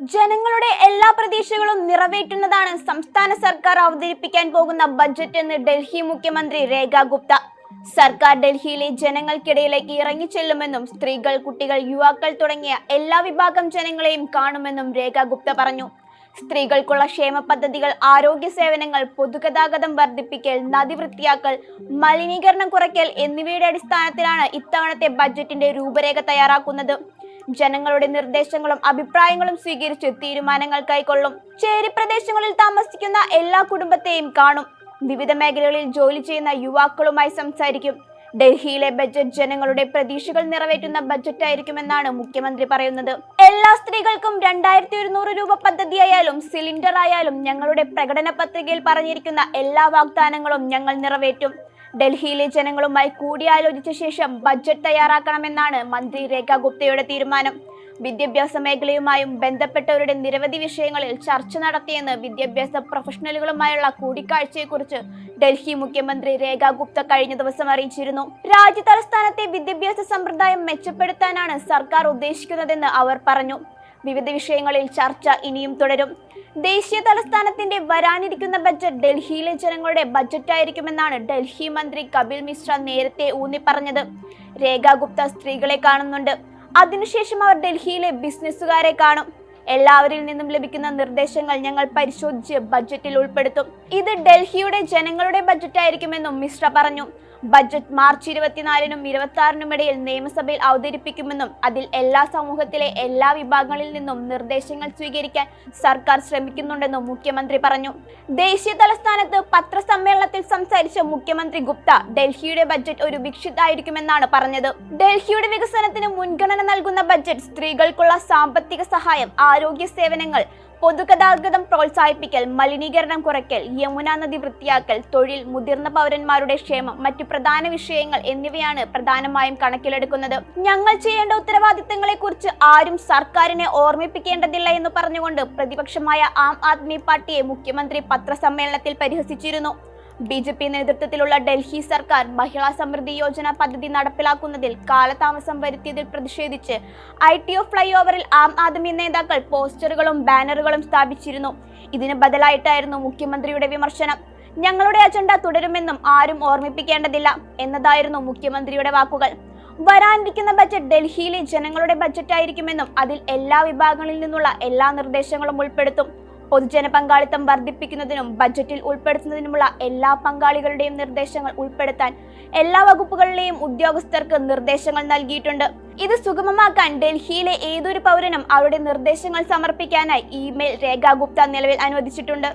ജനങ്ങളുടെ എല്ലാ പ്രതീക്ഷകളും നിറവേറ്റുന്നതാണ് സംസ്ഥാന സർക്കാർ അവതരിപ്പിക്കാൻ പോകുന്ന ബജറ്റ് എന്ന് ഡൽഹി മുഖ്യമന്ത്രി രേഖ ഗുപ്ത. സർക്കാർ ഡൽഹിയിലെ ജനങ്ങൾക്കിടയിലേക്ക് ഇറങ്ങി ചെല്ലുമെന്നും സ്ത്രീകൾ കുട്ടികൾ യുവാക്കൾ തുടങ്ങിയ എല്ലാ വിഭാഗം ജനങ്ങളെയും കാണുമെന്നും രേഖ ഗുപ്ത പറഞ്ഞു. സ്ത്രീകൾക്കുള്ള ക്ഷേമ പദ്ധതികൾ ആരോഗ്യ സേവനങ്ങൾ പൊതുഗതാഗതം വർദ്ധിപ്പിക്കൽ നദി വൃത്തിയാക്കൽ മലിനീകരണം കുറയ്ക്കൽ എന്നിവയുടെ അടിസ്ഥാനത്തിലാണ് ഇത്തവണത്തെ ബജറ്റിന്റെ രൂപരേഖ തയ്യാറാക്കുന്നത്. ജനങ്ങളുടെ നിർദ്ദേശങ്ങളും അഭിപ്രായങ്ങളും സ്വീകരിച്ച് തീരുമാനങ്ങൾ കൈക്കൊള്ളും. ചേരി പ്രദേശങ്ങളിൽ താമസിക്കുന്ന എല്ലാ കുടുംബത്തെയും കാണും. വിവിധ മേഖലകളിൽ ജോലി ചെയ്യുന്ന യുവാക്കളുമായി സംസാരിക്കും. ഡൽഹിയിലെ ബജറ്റ് ജനങ്ങളുടെ പ്രതീക്ഷകൾ നിറവേറ്റുന്ന ബജറ്റ് ആയിരിക്കുമെന്നാണ് മുഖ്യമന്ത്രി പറയുന്നത്. എല്ലാ സ്ത്രീകൾക്കും രണ്ടായിരത്തി ഒരുന്നൂറ് രൂപ പദ്ധതിയായാലും സിലിണ്ടർ ആയാലും ഞങ്ങളുടെ പ്രകടന പത്രികയിൽ പറഞ്ഞിരിക്കുന്ന എല്ലാ വാഗ്ദാനങ്ങളും ഞങ്ങൾ നിറവേറ്റും. ഡൽഹിയിലെ ജനങ്ങളുമായി കൂടിയാലോചിച്ച ശേഷം ബജറ്റ് തയ്യാറാക്കണമെന്നാണ് മന്ത്രി രേഖ ഗുപ്തയുടെ തീരുമാനം. വിദ്യാഭ്യാസ മേഖലയുമായും ബന്ധപ്പെട്ടവരുടെ നിരവധി വിഷയങ്ങളിൽ ചർച്ച നടത്തിയെന്ന് വിദ്യാഭ്യാസ പ്രൊഫഷണലുകളുമായുള്ള കൂടിക്കാഴ്ചയെക്കുറിച്ച് ഡൽഹി മുഖ്യമന്ത്രി രേഖ ഗുപ്ത കഴിഞ്ഞ ദിവസം അറിയിച്ചിരുന്നു. രാജ്യ തലസ്ഥാനത്തെ വിദ്യാഭ്യാസ സമ്പ്രദായം മെച്ചപ്പെടുത്താനാണ് സർക്കാർ ഉദ്ദേശിക്കുന്നതെന്ന് അവർ പറഞ്ഞു. വിവിധ വിഷയങ്ങളിൽ ചർച്ച ഇനിയും തുടരും. ദേശീയ തലസ്ഥാനത്തിന്റെ വരാനിരിക്കുന്ന ബജറ്റ് ഡൽഹിയിലെ ജനങ്ങളുടെ ബജറ്റായിരിക്കുമെന്നാണ് ഡൽഹി മന്ത്രി കപിൽ മിശ്ര നേരത്തെ ഊന്നി പറഞ്ഞത് രേഖ ഗുപ്ത സ്ത്രീകളെ കാണുന്നുണ്ട്. അതിനുശേഷം അവർ ഡൽഹിയിലെ ബിസിനസ്സുകാരെ കാണും. എല്ലാവരിൽ നിന്നും ലഭിക്കുന്ന നിർദ്ദേശങ്ങൾ ഞങ്ങൾ പരിശോധിച്ച് ബജറ്റിൽ ഉൾപ്പെടുത്തും. ഇത് ഡൽഹിയുടെ ജനങ്ങളുടെ ബജറ്റായിരിക്കുമെന്നും മിശ്ര പറഞ്ഞു. ബജറ്റ് മാർച്ച് ഇരുപത്തിനാലിനും ഇരുപത്തി ആറിനും ഇടയിൽ നിയമസഭയിൽ അവതരിപ്പിക്കുമെന്നും അതിൽ എല്ലാ സമൂഹത്തിലെ എല്ലാ വിഭാഗങ്ങളിൽ നിന്നും നിർദ്ദേശങ്ങൾ സ്വീകരിക്കാൻ സർക്കാർ ശ്രമിക്കുന്നുണ്ടെന്നും മുഖ്യമന്ത്രി പറഞ്ഞു. ദേശീയ തലസ്ഥാനത്ത് പത്രസമ്മേളനത്തിൽ സംസാരിച്ച മുഖ്യമന്ത്രി ഗുപ്ത ഡൽഹിയുടെ ബജറ്റ് ഒരു വിക്ഷിതായിരിക്കുമെന്നാണ് പറഞ്ഞത്. ഡൽഹിയുടെ വികസനത്തിന് മുൻഗണന നൽകുന്ന ബജറ്റ് സ്ത്രീകൾക്കുള്ള സാമ്പത്തിക സഹായം ആരോഗ്യ സേവനങ്ങൾ പൊതുഗതാഗതം പ്രോത്സാഹിപ്പിക്കൽ മലിനീകരണം കുറയ്ക്കൽ യമുന നദി വൃത്തിയാക്കൽ തൊഴിൽ മുതിർന്ന പൗരന്മാരുടെ ക്ഷേമം മറ്റു പ്രധാന വിഷയങ്ങൾ എന്നിവയാണ് പ്രധാനമായും കണക്കിലെടുക്കുന്നത്. ഞങ്ങൾ ചെയ്യേണ്ട ഉത്തരവാദിത്തങ്ങളെ കുറിച്ച് ആരും സർക്കാരിനെ ഓർമ്മിപ്പിക്കേണ്ടതില്ല എന്ന് പറഞ്ഞുകൊണ്ട് പ്രതിപക്ഷമായ ആം ആദ്മി പാർട്ടിയെ മുഖ്യമന്ത്രി പത്രസമ്മേളനത്തിൽ പരിഹസിച്ചിരുന്നു. ബി ജെ പി നേതൃത്വത്തിലുള്ള ഡൽഹി സർക്കാർ മഹിളാ സമൃദ്ധി യോജന പദ്ധതി നടപ്പിലാക്കുന്നതിൽ കാലതാമസം വരുത്തിയതിൽ പ്രതിഷേധിച്ച് ഐ ടി ഒ ഫ്ലൈ ഓവറിൽ ആം ആദ്മി നേതാക്കൾ പോസ്റ്ററുകളും ബാനറുകളും സ്ഥാപിച്ചിരുന്നു. ഇതിന് ബദലായിട്ടായിരുന്നു മുഖ്യമന്ത്രിയുടെ വിമർശനം. ഞങ്ങളുടെ അജണ്ട തുടരുമെന്നും ആരും ഓർമ്മിപ്പിക്കേണ്ടതില്ല എന്നതായിരുന്നു മുഖ്യമന്ത്രിയുടെ വാക്കുകൾ. വരാനിരിക്കുന്ന ബജറ്റ് ഡൽഹിയിലെ ജനങ്ങളുടെ ബജറ്റായിരിക്കുമെന്നും അതിൽ എല്ലാ വിഭാഗങ്ങളിൽ നിന്നുള്ള എല്ലാ നിർദ്ദേശങ്ങളും ഉൾപ്പെടുത്തും. പൊതുജന പങ്കാളിത്തം വർദ്ധിപ്പിക്കുന്നതിനും ബജറ്റിൽ ഉൾപ്പെടുത്തുന്നതിനുമുള്ള എല്ലാ പങ്കാളികളുടെയും നിർദ്ദേശങ്ങൾ ഉൾപ്പെടുത്താൻ എല്ലാ വകുപ്പുകളിലെയും ഉദ്യോഗസ്ഥർക്ക് നിർദ്ദേശങ്ങൾ നൽകിയിട്ടുണ്ട്. ഇത് സുഗമമാക്കാൻ ഡൽഹിയിലെ ഏതൊരു പൗരനും അവരുടെ നിർദ്ദേശങ്ങൾ സമർപ്പിക്കാനായി ഇമെയിൽ രേഖാ ഗുപ്ത നിലവിൽ അനുവദിച്ചിട്ടുണ്ട്.